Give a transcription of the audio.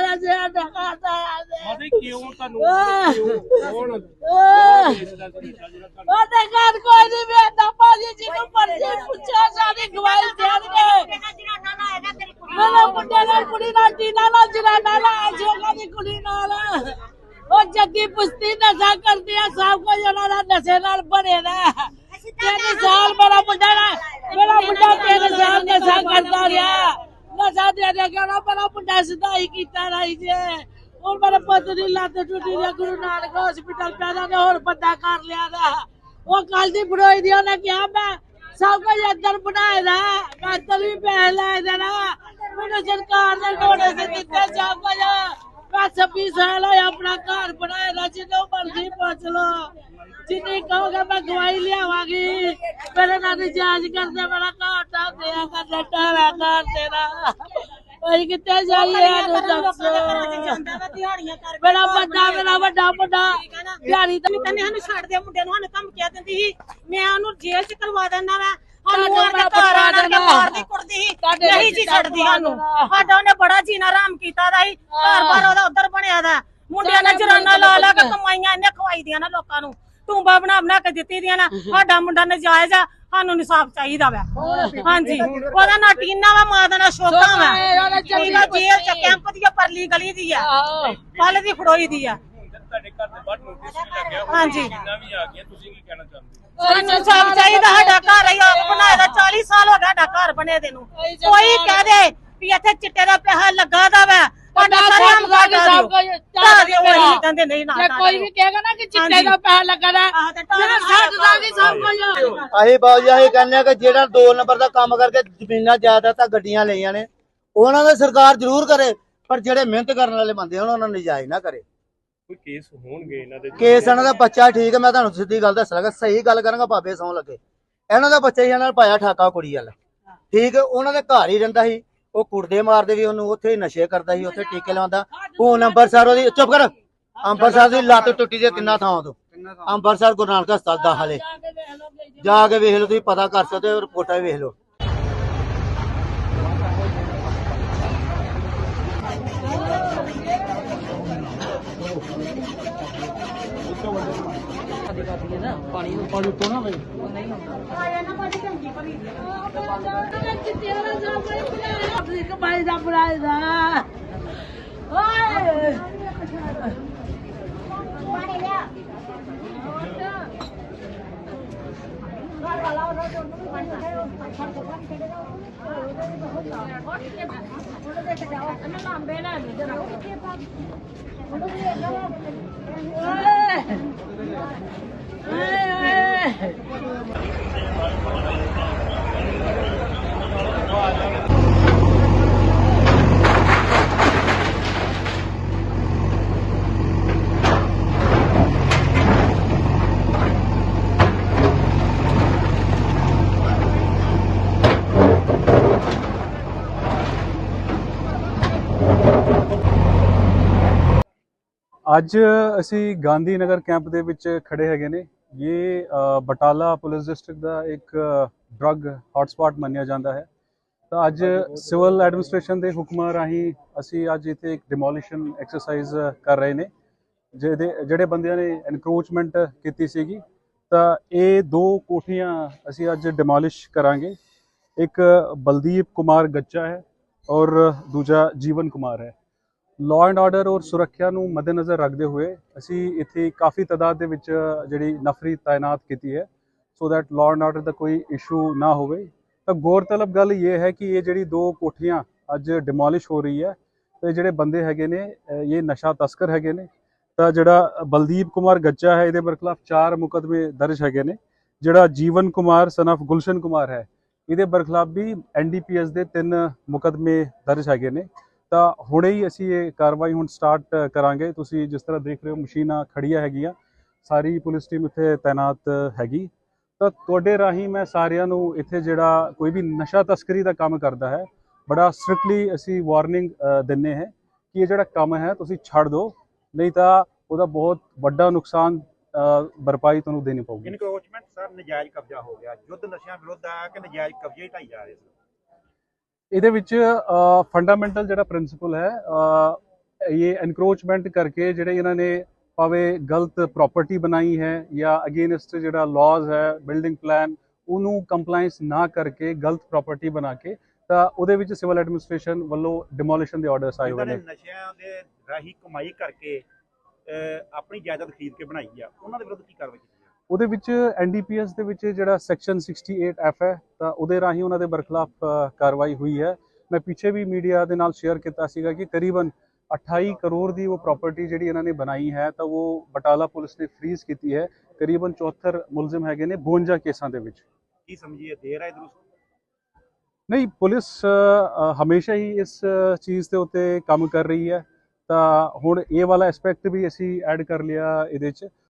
ਸਾਰਾ ਸਿਰ ਢਕਾਤਾ ਆਦੇ ਕਿਉਂ ਤੁਹਾਨੂੰ? ਕਿਉਂ ਕੌਣ? ਉਹ ਤੇ ਘਰ ਕੋਈ ਨਹੀਂ ਵੇਦਾ ਭਾਜੀ ਜੀ ਨੂੰ ਪਰਚੇ ਪੁੱਛਿਆ ਸਾਡੀ ਗਵਾਹੀ ਦੇਣ ਗਏ ਮੇਰੇ ਮੁੰਡੇ ਨਾਲ ਕੁੜੀ ਨਾਲ ਟੀਨਾ ਨਾਲ ਜਰਾਨਾ ਨਾਲ ਅਜੋਗਾ ਦੀ ਕੁੜੀ ਨਾਲ। ਉਹ ਜੱਗੀ ਪੁਸਤੀ ਨਸ਼ਾ ਕਰਦੀ ਆ ਸਭ ਕੁਝ ਉਹਨਾਂ ਦਾ ਨਸ਼ੇ ਨਾਲ ਭਰੇ ਦਾ ਨਸ਼ਾ ਦੇ ਦੇ ਕੇ ਉਹਨਾਂ ਮੇਰਾ ਮੁੰਡਾ ਸਿਧਾਈ ਕੀਤਾ ਰਹੀ ਜੇ। ਹੁਣ ਮੇਰੇ ਪੁੱਤ ਦੀ ਲੱਤ ਟੁੱਟੀ ਦੀ ਗੁਰੂ ਨਾਨਕ ਹਸਪੀਟਲ ਪੈਦਾ ਨੇ ਹੋਰ ਬੰਦਾ ਕਰ ਲਿਆ ਦਾ। ਉਹ ਕੱਲ ਦੀ ਬੜੋਈ ਦੀ, ਉਹਨੇ ਕਿਹਾ, ਮੈਂ ਸਭ ਕੁਝ ਅੰਦਰ ਬਣਾਏ ਦਾ, ਮੈਂ ਵੀ ਪੈਸੇ ਲੈ ਦੇਣਾ। ਮੈਨੂੰ ਸਰਕਾਰ ਨੇ ਨੋਟਿਸ ਦਿੱਤੇ ਸਭ ਕੁਝ। ਮੈਂ 26 ਸਾਲ ਹੋਇਆ ਆਪਣਾ ਘਰ ਬਣਾਇਆ ਦਾ, ਜਦੋਂ ਮਰਜ਼ੀ ਪੁੱਛ ਲੋ ਜਿੰਨੀ ਕਹੋਗੇ ਮੈਂ ਗਵਾਹੀ ਲਿਆਵਾਂਗੀ। ਮੇਰੇ ਨਾਲ ਜਾਂਚ ਕਰਦੇ ਮੇਰਾ ਤਾਂ ਦਿਆ ਕਰ ਟਾਲਾ ਕਰ ਤੇਰਾ। ਅਸੀਂ ਕਿੱਥੇ ਜਾਈਏ ਇਹਨੂੰ ਦੱਸ। ਮੇਰਾ ਵੱਡਾ ਮੇਰਾ ਵੱਡਾ ਵੱਡਾ ਦਿਹਾੜੀ ਤਾਂ ਕਹਿੰਦੇ ਸਾਨੂੰ ਛੱਡ ਦੇ ਮੁੰਡੇ ਨੂੰ ਸਾਨੂੰ ਧਮਕੀਆਂ ਦਿੰਦੀ ਸੀ। ਮੈਂ ਉਹਨੂੰ ਜੇਲ੍ਹ 'ਚ ਕਰਵਾ ਦਿੰਦਾ ਵਾ। ਸਾਨੂੰ ਘਰ ਆਣ ਕੇ ਦੇਣਾ। ਮਾਰਦੀ ਕੁੱਟਦੀ ਸੀ। ਤੁਹਾਡੇ ਨਹੀਂ ਜੀ ਵਿੱਚ ਛੱਡਦੀ ਸਾਨੂੰ। ਸਾਡਾ ਉਹਨੇ ਬੜਾ ਜੀਣਾ ਆਰਾਮ ਕੀਤਾ ਦਾ ਸੀ। ਘਰ ਬਾਰ ਉਹਦਾ ਉਧਰ ਬਣਿਆ ਦਾ। ਮੁੰਡਿਆਂ ਨੇ ਜਰਾਨਾ ਲਾ ਲਾ ਕੇ। ਕਮਾਈਆਂ ਇਹਨੇ ਖਵਾਈ ਦੀਆਂ ਨਾ ਲੋਕਾਂ ਨੂੰ। ਟੂੰਬਾ ਬਣਾ ਬਣਾ ਕੇ ਦਿੱਤੀ ਦੀਆਂ ਨਾ ਸਾਡਾ ਮੁੰਡਾ ਨਜਾਇਜ਼ ਆ ਸਾਨੂੰ ਇਨਸਾਫ ਚਾਹੀਦਾ ਵਾ। ਹਾਂਜੀ। ਉਹਦਾ ਨਾ ਟੀਨਾ ਵਾ ਮਾਂ ਦਾ ਨਾ ਸ਼ੋਕਾ ਵਾ। ਟੀਨਾ ਜੇਲ੍ਹ ਚ ਕੈਂਪ ਦੀ ਆ, ਪਰਲੀ ਗਲੀ ਦੀ ਆ। ਕੱਲ ਦੀ ਖੜੋਈ ਦੀ ਆ। ਤੁਹਾਡੇ ਘਰ ਦੇ ਬਾਹਰ ਨੋਟਿਸ ਵੀ ਲੱਗਿਆ ਹੋਇਆ ਹਾਂਜੀ। ਜਿੰਨਾ ਵੀ ਆ ਗਿਆ ਤੁਸੀਂ ਕੀ ਕਹਿਣਾ ਚਾਹੁੰਦੇ ਹੋ ਸਾਨੂੰ ਇਨਸਾਫ ਚਾਹੀਦਾ ਸਾਡਾ ਘਰ ਹੀ ਆਪ ਬਣਾਇਆ ਦਾ 40 ਸਾਲ ਹੋ ਗਿਆ ਸਾਡਾ ਘਰ ਬਣੇ ਦੇ ਨੂੰ। ਕੋਈ ਕਹਿ ਦੇ ਵੀ ਇੱਥੇ ਚਿੱਟੇ ਦਾ ਪੈਸਾ ਲੱਗਾ ਦਾ ਵਾ। ਸਾਡਾ ਸਾਰੇ ਆਮ ਘਾਟਾ ਦਿਓ। ਢਾਹ ਦਿਓ ਅਸੀਂ ਕਹਿੰਦੇ ਨਹੀਂ ਨਾ ਜੇ ਕੋਈ ਵੀ ਕਹੇਗਾ ਨਾ ਕਿ ਚਿੱਟੇ ਦਾ ਪੈਸਾ ਲੱਗਾ ਨਾ ਆਹ ਤੇ ਢਾਹ ਜਿਹੜਾ। ਸੱਟ ਦਾ ਵੀ ਸਭ ਕੁਝ ਅਸੀਂ ਬਾਬੂ ਜੀ ਕਹਿੰਦੇ ਆ ਕਿ ਜਿਹੜਾ 2 ਨੰਬਰ ਦਾ ਕੰਮ ਕਰਕੇ ਜ਼ਮੀਨਾਂ ਜ਼ਿਆਦਾ ਤਾਂ ਗੱਡੀਆਂ ਲਈਆਂ ਨੇ ਉਹਨਾਂ ਦਾ ਸਰਕਾਰ ਜ਼ਰੂਰ ਕਰੇ ਪਰ ਜਿਹੜੇ ਮਿਹਨਤ ਕਰਨ ਵਾਲੇ ਬੰਦੇ ਉਹਨਾਂ ਨੂੰ ਨਜਾਇਜ਼ ਨਾ ਕਰੇ। ਕੋਈ ਕੇਸ ਹੋਣਗੇ ਇਹਨਾਂ ਦੇ ਕੇਸ ਇਹਨਾਂ ਦਾ ਬੱਚਾ ਠੀਕ ਹੈ ਮੈਂ ਤੁਹਾਨੂੰ ਸਿੱਧੀ ਗੱਲ ਦੱਸ ਲਗਾ ਸਹੀ ਗੱਲ ਕਰਾਂਗਾ ਬਾਬੇ ਸੌਂ ਲੱਗੇ। ਇਹਨਾਂ ਦਾ ਬੱਚਾ ਹੀ ਇਹਨਾਂ ਨਾਲ ਪਾਇਆ ਠਾਕਾ ਕੁੜੀ ਵਾਲਾ। ਠੀਕ ਉਹਨਾਂ ਦੇ ਘਰ ਹੀ ਰਹਿੰਦਾ ਸੀ। ਉਹ ਕੁੜਦੇ ਮਾਰਦੇ ਵੀ ਉਹਨੂੰ ਉੱਥੇ ਹੀ ਨਸ਼ੇ ਕਰਦਾ ਸੀ ਉੱਥੇ ਟੀਕੇ ਲਾਉਂਦਾ। ਹੁਣ ਅੰਬਰਸਰ ਉਹਦੀ ਚੁੱਪ ਕਰ। ਅੰਬਰਸਰ ਦੀ ਲੱਤ ਟੁੱਟੀ ਜੇ ਤਿੰਨਾਂ ਥਾਵਾਂ ਤੋਂ। ਅੰਬਰਸਰ ਗੁਰੂ ਨਾਨਕ ਹਸਪਤਾਲ ਦਾ ਹਾਲੇ। ਜਾ ਕੇ ਵੇਖ ਲਓ ਤੁਸੀਂ ਪਤਾ ਕਰ ਸਕਦੇ ਹੋ ਰਿਪੋਰਟਾਂ ਵੀ ਵੇਖ ਲਓ। ਆਪਣੀ ਕਮਾਈ ਦਾ ਬਣਾਏ ਦਾ ਓਏ ਅੱਜ ਅਸੀਂ ਗਾਂਧੀ ਨਗਰ ਕੈਂਪ ਦੇ ਵਿੱਚ ਖੜੇ ਹੈਗੇ ਨੇ। ਇਹ ਬਟਾਲਾ ਪੁਲਿਸ ਡਿਸਟ੍ਰਿਕਟ ਦਾ ਇੱਕ ਡਰੱਗ ਹੌਟਸਪੌਟ ਮੰਨਿਆ ਜਾਂਦਾ ਹੈ ਤਾਂ ਅੱਜ ਸਿਵਲ ਐਡਮਿਨਿਸਟ੍ਰੇਸ਼ਨ ਦੇ ਹੁਕਮਾਂ ਰਾਹੀਂ ਅਸੀਂ ਅੱਜ ਇੱਥੇ ਇੱਕ ਡਿਮੋਲੀਸ਼ਨ ਐਕਸਰਸਾਈਜ਼ ਕਰ ਰਹੇ ਨੇ ਜਿਹਦੇ ਜਿਹੜੇ ਬੰਦਿਆਂ ਨੇ ਐਨਕਰੋਚਮੈਂਟ ਕੀਤੀ ਸੀਗੀ ਤਾਂ ਇਹ ਦੋ ਕੋਠੀਆਂ ਅਸੀਂ ਅੱਜ ਡਿਮੋਲਿਸ਼ ਕਰਾਂਗੇ ਇੱਕ ਬਲਦੀਪ ਕੁਮਾਰ ਗੱਚਾ ਹੈ ਔਰ ਦੂਜਾ ਜੀਵਨ ਕੁਮਾਰ ਹੈ ਲਾਅ ਐਂਡ ਆਰਡਰ ਔਰ ਸੁਰੱਖਿਆ ਨੂੰ ਮੱਦੇਨਜ਼ਰ ਰੱਖਦੇ ਹੋਏ ਅਸੀਂ ਇੱਥੇ ਕਾਫੀ ਤਾਦਾਦ ਦੇ ਵਿੱਚ ਜਿਹੜੀ ਨਫਰੀ ਤਾਇਨਾਤ ਕੀਤੀ ਹੈ so that law and order ਦਾ ਕੋਈ ਇਸ਼ੂ ਨਾ ਹੋਵੇ। ਤਾਂ ਗੌਰਤਲਬ ਗੱਲ ਇਹ ਹੈ ਕਿ ਇਹ ਜਿਹੜੀ ਦੋ ਕੋਠੀਆਂ ਅੱਜ ਡਿਮੋਲਿਸ਼ ਹੋ ਰਹੀ ਹੈ, ਤੇ ਜਿਹੜੇ ਬੰਦੇ ਹੈਗੇ ਨੇ ਇਹ ਨਸ਼ਾ ਤਸਕਰ ਹੈਗੇ ਨੇ। ਤਾਂ ਜਿਹੜਾ ਬਲਦੀਪ ਕੁਮਾਰ ਗੱਜਾ ਹੈ, ਇਹਦੇ ਬਰਖਲਾਫ ਚਾਰ ਮੁਕਦਮੇ ਦਰਜ ਹੈਗੇ ਨੇ। ਜਿਹੜਾ ਜੀਵਨ ਕੁਮਾਰ ਸਨ ਆਫ ਗੁਲਸ਼ਨ ਕੁਮਾਰ ਹੈ, ਇਹਦੇ ਬਰਖਲਾਫ ਵੀ ਐਨਡੀਪੀਐਸ ਦੇ ਤਿੰਨ ਮੁਕਦਮੇ ਦਰਜ ਹੈਗੇ ਨੇ। ਤਾਂ ਹੁਣੇ ਹੀ ਅਸੀਂ ਇਹ ਕਾਰਵਾਈ ਹੁਣ ਸਟਾਰਟ ਕਰਾਂਗੇ। ਤੁਸੀਂ ਜਿਸ ਤਰ੍ਹਾਂ ਦੇਖ ਰਹੇ ਹੋ ਮਸ਼ੀਨਾਂ ਖੜੀਆਂ ਹੈਗੀਆਂ। ਸਾਰੀ ਪੁਲਿਸ ਟੀਮ ਇੱਥੇ ਤਾਇਨਾਤ ਹੈਗੀ। ਤਾਂ ਤੁਹਾਡੇ ਰਾਹੀਂ ਮੈਂ ਸਾਰਿਆਂ ਨੂੰ ਇੱਥੇ ਜਿਹੜਾ ਕੋਈ ਵੀ ਨਸ਼ਾ ਤਸਕਰੀ ਦਾ ਕੰਮ ਕਰਦਾ ਹੈ ਬੜਾ ਸਟ੍ਰਿਕਟਲੀ ਅਸੀਂ ਵਾਰਨਿੰਗ ਦਿੰਨੇ ਹੈ ਕਿ ਇਹ ਜਿਹੜਾ ਕੰਮ ਹੈ ਤੁਸੀਂ ਛੱਡ ਦਿਓ। ਨਹੀਂ ਤਾਂ ਉਹਦਾ ਬਹੁਤ ਵੱਡਾ ਨੁਕਸਾਨ ਅ, ਭਰਪਾਈ ਤੁਹਾਨੂੰ ਦੇਣੀ ਪਊਗੀ। ਇਨਕਰੋਚਮੈਂਟ ਸਰ ਨਜਾਇਜ਼ ਕਬਜ਼ਾ ਹੋ ਗਿਆ। ਯੁੱਧ ਨਸ਼ਿਆਂ ਵਿਰੁੱਧ ਆ ਕਿ ਨਜਾਇਜ਼ ਕਬਜ਼ੇ ਢਾਈ ਜਾ ਰਹੇ ਸਰ ਇਹਦੇ ਵਿੱਚ ਫੰਡਾਮੈਂਟਲ ਜਿਹੜਾ ਪ੍ਰਿੰਸੀਪਲ ਹੈ ਇਹ ਐਨਕਰੋਚਮੈਂਟ ਕਰਕੇ ਜਿਹੜੇ ਇਹਨਾਂ ਨੇ ਭਾਵੇਂ ਗਲਤ ਪ੍ਰਾਪਰਟੀ ਬਣਾਈ ਹੈ ਜਾਂ ਅਗੇਨਸਟ ਜਿਹੜਾ ਲਾਜ਼ ਹੈ ਬਿਲਡਿੰਗ ਪਲਾਨ ਉਹਨੂੰ ਕੰਪਲਾਈਂਸ ਨਾ ਕਰਕੇ ਗਲਤ ਪ੍ਰਾਪਰਟੀ ਬਣਾ ਕੇ, ਤਾਂ ਉਹਦੇ ਵਿੱਚ ਸਿਵਲ ਐਡਮਿਨਿਸਟ੍ਰੇਸ਼ਨ ਵੱਲੋਂ ਡਿਮੋਲੀਸ਼ਨ ਦੇ ਆਰਡਰਸ ਆਏ ਹੋਏ ਨੇ। ਨਸ਼ਿਆਂ ਦੇ ਰਾਹੀਂ ਕਮਾਈ ਕਰਕੇ ਆਪਣੀ ਜਾਇਦਾਦ ਖਰੀਦ ਕੇ ਬਣਾਈ ਆ। ਉਹਨਾਂ ਦੇ ਵਿਰੁੱਧ ਕੀ ਕਾਰਵਾਈ ਕੀਤੀ? ਉਹਦੇ ਵਿੱਚ ਐਨਡੀਪੀਐਸ ਦੇ ਵਿੱਚ ਜਿਹੜਾ ਸੈਕਸ਼ਨ 68 ਐਫ ਹੈ ਤਾਂ ਉਹਦੇ ਰਾਹੀਂ ਉਹਨਾਂ ਦੇ ਬਰਖਲਾਫ ਕਾਰਵਾਈ ਹੋਈ ਹੈ। ਮੈਂ ਪਿੱਛੇ ਵੀ ਮੀਡੀਆ ਦੇ ਨਾਲ ਸ਼ੇਅਰ ਕੀਤਾ ਸੀਗਾ ਕਿ ਕਰੀਬਨ 28 ਕਰੋੜ ਦੀ ਉਹ ਪ੍ਰਾਪਰਟੀ ਜਿਹੜੀ ਇਹਨਾਂ ਨੇ ਬਣਾਈ ਹੈ ਤਾਂ ਉਹ ਬਟਾਲਾ ਪੁਲਿਸ ਨੇ ਫ੍ਰੀਜ਼ ਕੀਤੀ ਹੈ। ਕਰੀਬਨ 74 ਮੁਲਜ਼ਮ ਹੈਗੇ ਨੇ 52 ਕੇਸਾਂ ਦੇ ਵਿੱਚ। ਕੀ ਸਮਝੀਏ ਦੇਰ ਹੈ ਦਰੁਸਤ ਨਹੀਂ ਪੁਲਿਸ ਹਮੇਸ਼ਾ ਹੀ ਇਸ ਚੀਜ਼ ਦੇ ਉੱਤੇ ਕੰਮ ਕਰ ਰਹੀ ਹੈ। ਤਾਂ ਹੁਣ ਇਹ ਵਾਲਾ ਐਸਪੈਕਟ ਵੀ ਅਸੀਂ ਐਡ ਕਰ ਲਿਆ ਇਹਦੇ 'ਚ।